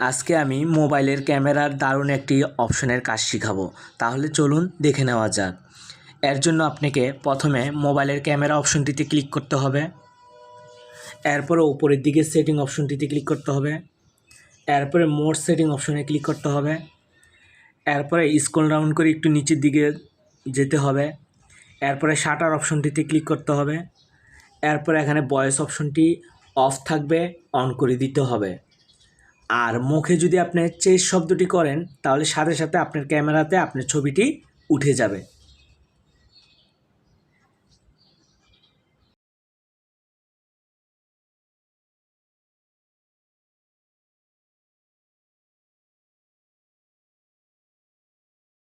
আজকে আমি মোবাইলের ক্যামেরার দারুণ একটি অপশনের কাজ শিখাবো। তাহলে চলুন দেখে নেওয়া যাক। এর জন্য আপনাকে প্রথমে মোবাইলের ক্যামেরা অপশনটিতে ক্লিক করতে হবে। এরপরে উপরের দিকে সেটিং অপশনটিতে ক্লিক করতে হবে। এরপরে মোর সেটিং অপশনে ক্লিক করতে হবে। এরপরে স্ক্রল ডাউন করে একটু নিচের দিকে যেতে হবে। এরপরে শাটার অপশনটিতে ক্লিক করতে হবে। এরপরে এখানে ভয়েস অপশনটি অফ থাকবে, অন করে দিতে হবে। আর মুখে যদি আপনি চেস শব্দটি করেন, তাহলে সাথে সাথে আপনার ক্যামেরাতে আপনার ছবিটি উঠে যাবে।